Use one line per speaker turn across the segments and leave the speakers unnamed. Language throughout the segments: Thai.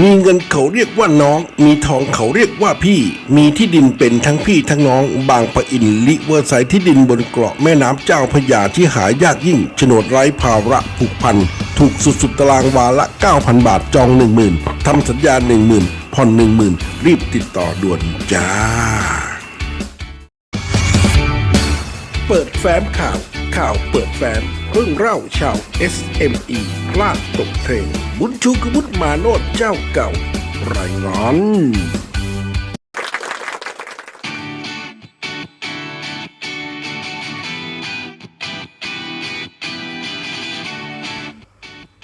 มีเงินเขาเรียกว่าน้อง มีทองเขาเรียกว่าพี่ มีที่ดินเป็นทั้งพี่ทั้งน้อง บางปะอินลิเวอร์ไซต์ที่ดินบนเกาะแม่น้ำเจ้าพระยาที่หายากยิ่งโฉนดไร้ภาระผูกพัน ถูกสุดๆตารางวาละ 9,000 บาทจอง 10,000ทำสัญญา 10,000 ผ่อน 10,000 รีบติดต่อด่วนจ้า เปิดแฟ้มข่าว ข่าวเปิดแฟ้มเรื่องเล่าชาว SME พลาดตกเทรนบุญชูกบุตมาโนดเจ้าเก่า รายงาน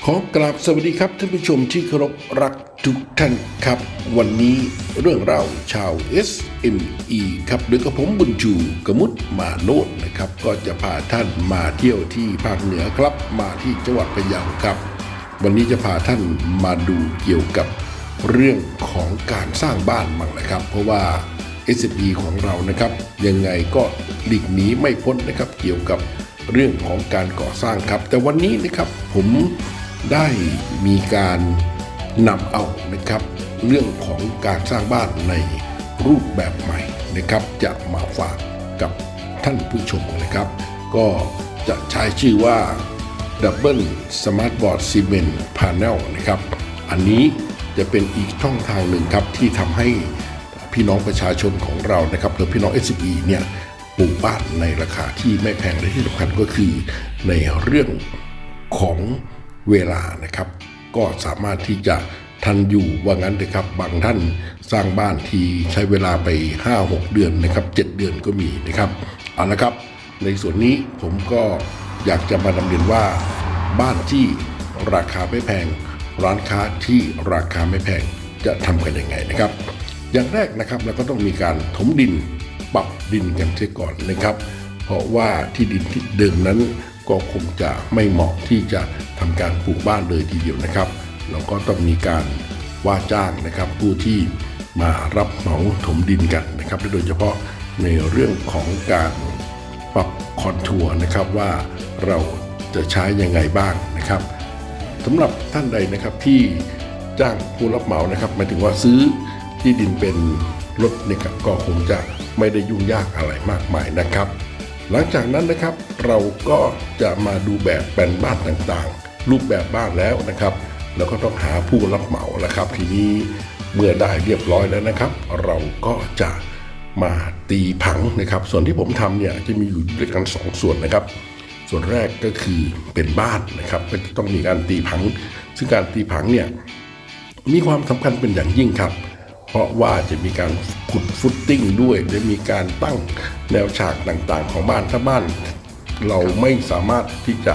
ขอกราบสวัสดีครับท่านผู้ชมที่เคารพรัก ทุกท่านครับ วันนี้เรื่องราวชาว SME ครับโดยกับผมบุญจูกมุตมาโนดนะครับ ก็จะพาท่านมาเที่ยวที่ภาคเหนือครับ มาที่จังหวัดพะเยาครับ วันนี้จะพาท่านมาดูเกี่ยวกับเรื่องของการสร้างบ้านบ้างนะครับ เพราะว่า SME ของเรานะครับ ยังไงก็หลีกหนีไม่พ้นนะครับ เกี่ยวกับเรื่องของการก่อสร้างครับ แต่วันนี้นะครับผมได้มีการ นำเอานะครับ เรื่องของการสร้างบ้านในรูปแบบใหม่นะครับ จะมาฝากกับท่านผู้ชมนะครับ ก็จะใช้ชื่อว่า Double Smart Board Cement Panel นะครับ อันนี้จะเป็นอีกช่องทางหนึ่งครับที่ทำให้พี่น้องประชาชนของเรานะครับหรือพี่น้อง SME เนี่ยปลูกบ้านในราคาที่ไม่แพงและที่สำคัญก็คือในเรื่องของเวลานะครับ ก็สามารถที่จะทันอยู่ว่างั้นเลยครับบางท่านสร้างบ้านทีใช้เวลาไป 5-6 เดือนนะครับ 7 เดือนก็มีนะครับเอาละครับ ในส่วนนี้ผมก็อยากจะมานำเรียนว่า บ้านที่ราคาไม่แพง ร้านค้าที่ราคาไม่แพงจะทำกันยังไงนะครับ อย่างแรกนะครับเราก็ต้องมีการถมดินปรับดินกันเสียก่อนนะครับ เพราะว่าที่ดินที่เดิมนั้น ก็คงจะไม่เหมาะที่จะทำการปลูกบ้านเลยทีเดียวนะครับเราก็ต้องมีการว่าจ้างนะครับผู้ที่มารับเหมาถมดินกันนะครับและโดยเฉพาะในเรื่องของการปรับคอนทัวร์นะครับว่าเราจะใช้ยังไงบ้างนะครับสำหรับท่านใดนะครับที่จ้างผู้รับเหมานะครับหมายถึงว่าซื้อที่ดินเป็นรถเนี่ยครับก็คงจะไม่ได้ยุ่งยากอะไรมากมายนะครับ หลังจากนั้นนะครับเราก็จะมาดูแบบแปลนบ้านต่างๆ รูปแบบบ้านแล้วนะครับเราก็ต้องหาผู้รับเหมาแล้วครับ ทีนี้เมื่อได้เรียบร้อยแล้วนะครับ เราก็จะมาตีผังนะครับ ส่วนที่ผมทำเนี่ยจะมีอยู่ด้วยกันสองส่วนนะครับ ส่วนแรกก็คือเป็นบ้านนะครับก็จะต้องมีการตีผัง ซึ่งการตีผังเนี่ยมีความสำคัญเป็นอย่างยิ่งครับ เพราะว่าจะมีการขุดฟุตติ้งด้วยจะมีการตั้งแนวฉากต่างๆ ของบ้านถ้าบ้าน เราไม่สามารถที่จะ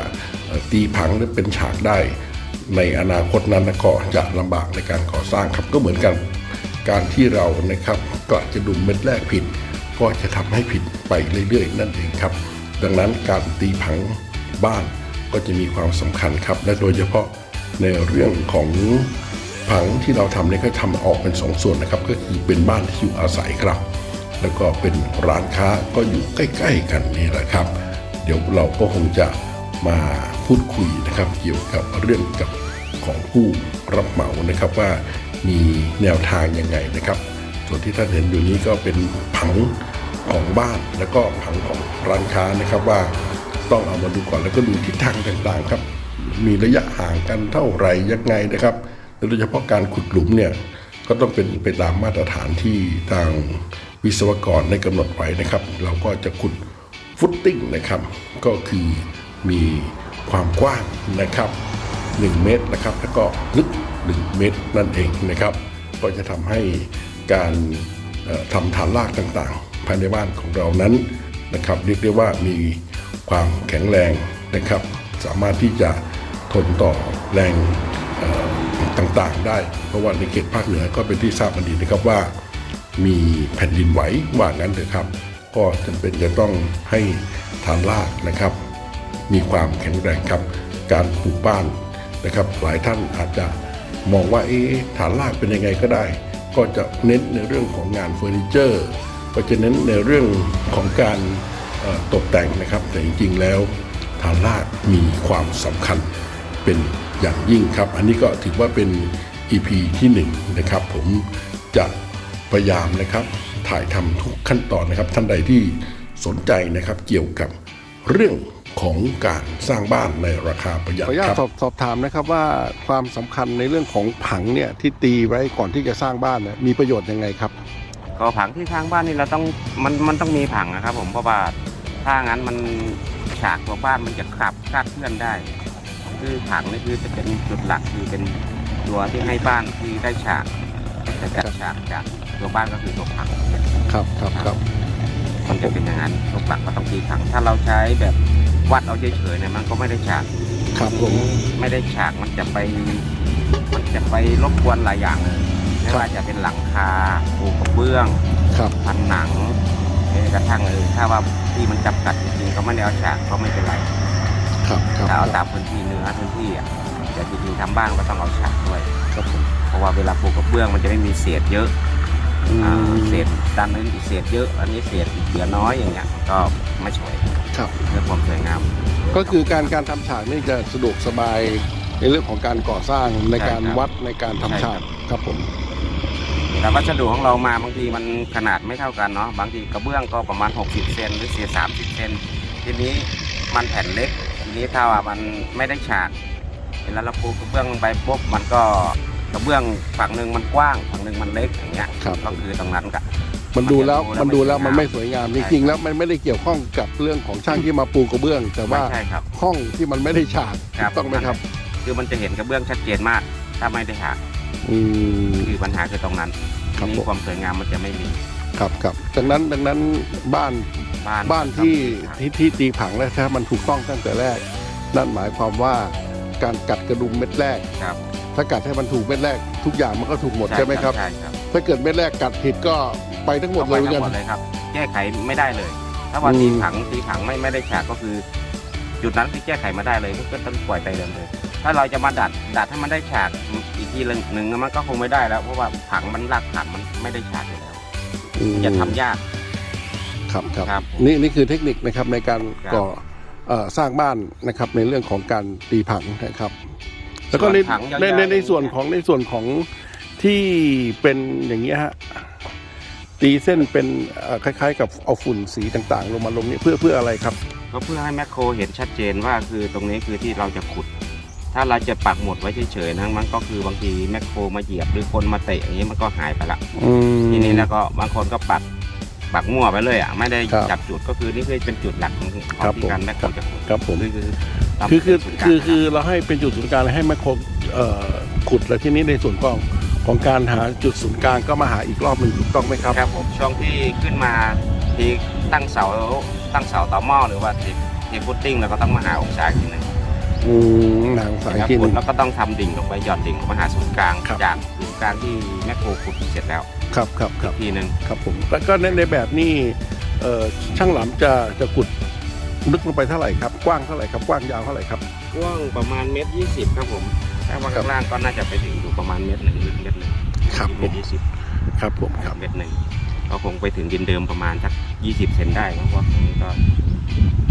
ตีผังหรือเป็นฉากได้ ในอนาคตนั้นก็จะลำบากในการก่อสร้างครับก็เหมือนกันการที่เรานะครับก็จะดุมเม็ดแรกผิด ก็จะทำให้ผิดไปเรื่อยๆ นั่นเองครับ ดังนั้นการตีผังบ้านก็จะมีความสำคัญครับ และโดยเฉพาะในเรื่องของ ผังที่เราทำเนี่ยก็ทำออกเป็นสองส่วนนะครับ ก็คือเป็นบ้านที่อยู่อาศัยครับ แล้วก็เป็นร้านค้าก็อยู่ใกล้ ๆ กันนี่แหละครับ เดี๋ยวเราก็คงจะมาพูดคุยนะครับ เกี่ยวกับเรื่องกับของผู้รับเหมานะครับว่ามีแนวทางยังไงนะครับ ส่วนที่ท่านเห็นอยู่นี้ก็เป็นผังของบ้านแล้วก็ผังของร้านค้านะครับว่าต้องเอามาดูก่อนแล้วก็ดูทิศทางต่างๆครับ มีระยะห่างกันเท่าไหร่ยังไงนะครับ โดยเฉพาะการขุดหลุมเนี่ยก็ต้องเป็นไปตามมาตรฐานที่ทางวิศวกรได้กำหนดไว้นะครับ เราก็จะขุดฟุตติ้งนะครับ ก็คือมีความกว้างนะครับ 1 เมตรนะครับ แล้วก็ลึก 1 เมตรนั่นเองนะครับ ก็จะทำให้การทำฐานรากต่างๆ ภายในบ้านของเรานั้นนะครับ เรียกได้ว่ามีความแข็งแรงนะครับ สามารถที่จะทนต่อแรง ต่างๆ ได้ เพราะว่าในเขตภาคเหนือก็เป็นที่ทราบกันดีนะครับว่า มีแผ่นดินไหวว่างั้นเถอะครับ ก็จำเป็นจะต้องให้ฐานรากนะครับ มีความแข็งแรงครับการปลูกบ้านนะครับ หลายท่านอาจจะมองว่าเอ๊ะฐานรากเป็นยังไงก็ได้ ก็จะเน้นในเรื่องของงานเฟอร์นิเจอร์ ก็จะเน้นในเรื่องของการตกแต่งนะครับ แต่จริงๆแล้วฐานรากมีความสำคัญเป็น อย่างยิ่งครับ อันนี้ก็ถือว่าเป็น EP ที่หนึ่งนะครับ ผมจะพยายามนะครับถ่ายทำทุกขั้นตอนนะครับ ท่านใดที่สนใจนะครับเกี่ยวกับเรื่องของการสร้างบ้านในราคาประหยัด
ขออนุญา
ค
ต
รับ
สอบสอบถามนะครับว่าความสำคัญในเรื่องของผังเนี่ยที่ตีไว้ก่อนที่จะสร้างบ้านเนี่ยมีประโยชน์ยังไงครับ
ก็ผังที่ข้างบ้านนี่เราต้องมันมันต้องมีผังนะครับ ผมเพราะว่าถ้างั้นมันฉากตัวบ้านมันจะขับคลาดเคลื่อนได้ คือผังนี่คือจะเป็นจุดหลักคือเป็นตัวที่ให้บ้านที่ได้ฉากจะจัดฉากจากตัวบ้านก็คือตัวผังเนี่ย
ครับครับครับ
มันจะเป็นอย่างนั้นตัวหลักก็ต้องตีผัง ถ้าเราใช้แบบวัดเอาเฉยๆเนี่ยมันก็ไม่ได้ฉาก
ครับผม
ไม่ได้ฉากมันจะไป มันจะไปรบกวนหลายอย่างเลยไม่ว่าจะเป็นหลังคาปูกระเบื้อง
ครับ
ผนังแม้กระทั่งเออถ้าว่าที่มันจำกัดจริงๆก็ไม่ได้เอาฉากก็ไม่เป็นไร
ครับครับ
แต่เอาตามพื้นที่เนื้อพื้นที่อะแต่จริงๆทำบ้านก็ต้องเอาฉากด้วย
ครับผม
เพราะว่าเวลาปูกระเบื้องมันจะไม่มีเศษเยอะ
อื
อ่ามเศษด้านนึงอีกเศษเยอะ อันนี้เศษเหลือน้อยอย่างเงี้ยก็ไม่สวย
ครับ
เพื่อความสวยงาม
ก็คือการการทำฉากนี่จะสะดวกสบายในเรื่องของการก่อสร้างในการ
ใช่ครับ
วัดในการทำ
ใช่
ฉากครับผม
แต่วัสดุของเรามาบางทีมันขนาดไม่เท่ากันเนาะบางทีกระเบื้องก็ประมาณ 60 เซนหรือเสีย30 เซนทีนี้มันแผ่นเล็กที นี้ถ้าว่ามันไม่ได้ฉากเวลาเราปูกระเบื้องลงไปปุ๊บมันก็กระเบื้องฝั่งหนึ่งมันกว้างฝั่งหนึ่งมันเล็กอย่างเงี้ย
ครับ
ก็คือตรงนั้นก็
มันดูแล้ว
มั
มัน
น
ดู
จะดูแล้
แล้ว
ว
มันไม่สวยงาม
ใช่
จริงๆแล้วมันไม่ได้เกี่ยวข้องกับเรื่องของช่างที่มาปูกระเบื้อง แต่ว่า
ไม่ใช่ครับ
ห้องที่มันไม่ได้ฉาก
ครับ
ถูกต้องไหมครับ
คือมันจะเห็นกระเบื้องชัดเจนมาก ถ้าไม่ได้ฉาก
อืม
คือปัญหาคือตรงนั้น
ครับ
ที
ผม
นี้ความสวยงามมันจะไม่มี
ครับครับดังนั้นดังนั้นบ้าน
บ้าน
บ้านที่
ต้องมี
ที่ที่ตีผังแล้วถ้ามันถูกต้องตั้งแต่แรก นั่นหมายความว่าการกัดกระดุมเม็ดแรก
ครับ
ถ้ากัดให้มันถูกเม็ดแรก ทุกอย่างมันก็ถูกหมดใช่ไหมครับ
ใช่ครับ
ถ้าเกิดเม็ดแรกกัดผิดก็ไปทั้งหมดเลยเหมือน
ทั้
กั
งหมด
น
เลยครับ แก้ไขไม่ได้เลย ถ้าว่า
อืม
ตีผังตีผังไม่ไม่ได้ฉากก็คือ จุดนั้นที่แก้ไขมาได้เลยก็ต้องปล่อยไปเดิมเลย ถ้าเราจะมาดัดดัดให้มันได้ฉากอีกทีหนึ่งมันก็คงไม่ได้แล้วเพราะว่าผังมันรากฐานมันไม่ได้ฉากอยู่แล้ว
อืม
จะทำยาก
ครับครับ
ครับ
นี่นี่คือเทคนิคนะครับในการ
ครับ
ก่อเอ่อสร้างบ้านนะครับในเรื่องของการตีผังนะครับ แล้วก็ใน
ส่วนผังยาวๆ
ในในใน
อย่างเงี้ย
ส่วนของในส่วนของที่เป็นอย่างเงี้ยฮะตีเส้นเป็นเอ่อคล้าย ๆ กับเอาฝุ่นสีต่างๆ ลงมาลงนี่เพื่อเพื่ออะไรครับ
ก็เพื่อให้แมคโครเห็นชัดเจนว่าคือตรงนี้คือที่เราจะขุด ถ้าเราจะปักหมุดไว้เฉยๆนะมันก็คือบางทีแมคโครมาเหยียบหรือคนมาเตะอย่างนี้มันก็หายไปละ
อืม
ทีนี้แล้วก็บางคนก็ปัก ปักมั่วไปเลยอะไม่ได้
ครับ
จับจุดก็คือนี่คือเป็นจุดหลักของของ
ครับ
ที่
ผม
การแมคโครจะขุด
ครับผม
คือคือทำ
คือคือ
เป็นศูนย์กลาง
คือคือเราให้เป็นจุดศูนย์กลางและให้แมคโครเอ่อขุดแล้วที่นี้ในส่วนของของการหาจุดศูนย์กลางก็มาหาอีกรอบหนึ่งถูกต้องไหมครับ
ครับผมช่วงที่ขึ้นมาที่ตั้งเสาตั้งเสาต่อหม้อหรือว่าที่ที่ฟุตติ้งเราก็ต้องมาหาองศาอีกทีหนึง
อืมหนังสาย
ครับ
ที่ห
ขุ
นึ่
ด
ง
แล้วก็ต้องทำดิ่งลงไปหย่อนดิ่งลงมาหาศูนย์กลาง
ครับ
จากศูนย์กลางที่แมคโครขุดเสร็จแล้ว
ครับครับค
อี
รับ
กทีหนึ่ง
ครับผมแล้วก็ในในแบบนี้เอ่อช่างหลำจะจะขุดลึกลงไปเท่าไหร่ครับกว้างเท่าไหร่ครับกว้างยาวเท่าไหร่ครับ
กว้างประมาณเมตรยี่สิบครับผมถ้าว่า
ครับ
ข้างล่างก็น่าจะไปถึงอยู่ประมาณเมตรหนึ่งลึกเมตรหนึ่ง
ครับผ
เมต
ม
รยี่สิบ
ครับผมครับ
เมตรหนึ่งก็คงไปถึงดินเดิมประมาณสักยี่สิบเซนได้นะเพราะว่าตรงนี้ก็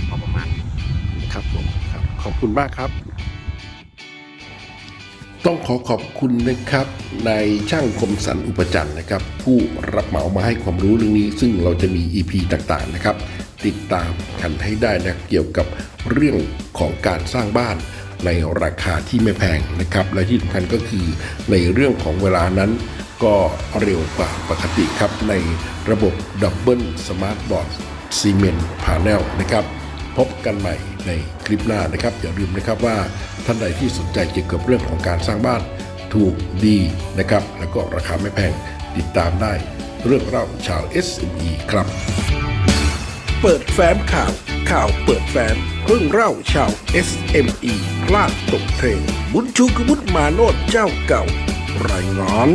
พอประมาณ
ครับผมครับขอบคุณมากครับ
ต้องขอขอบคุณนะครับนายช่างคมสันอุปจันทร์นะครับ ผู้รับเหมามาให้ความรู้เรื่องนี้ ซึ่งเราจะมี EP ต่างๆนะครับ ติดตามกันให้ได้นะเกี่ยวกับเรื่องของการสร้างบ้านในราคาที่ไม่แพงนะครับ และที่สำคัญก็คือในเรื่องของเวลานั้นก็เร็วกว่าปกติครับ ในระบบดับเบิลสมาร์ทบอร์ดซีเมนต์พาเนลนะครับ พบกันใหม่ ในคลิปหน้านะครับ อย่าลืมนะครับว่าท่านใดที่สนใจเกี่ยวกับเรื่องของการสร้างบ้านถูกดีนะครับ แล้วก็ราคาไม่แพงติดตามได้เรื่องเล่าชาว SME ครับ เปิดแฟ้มข่าว ข่าวเปิดแฟ้มเรื่องเล่าชาว SME พลาดตกเทรนบุญชูกบุญมาโนดเจ้าเก่ารายงาน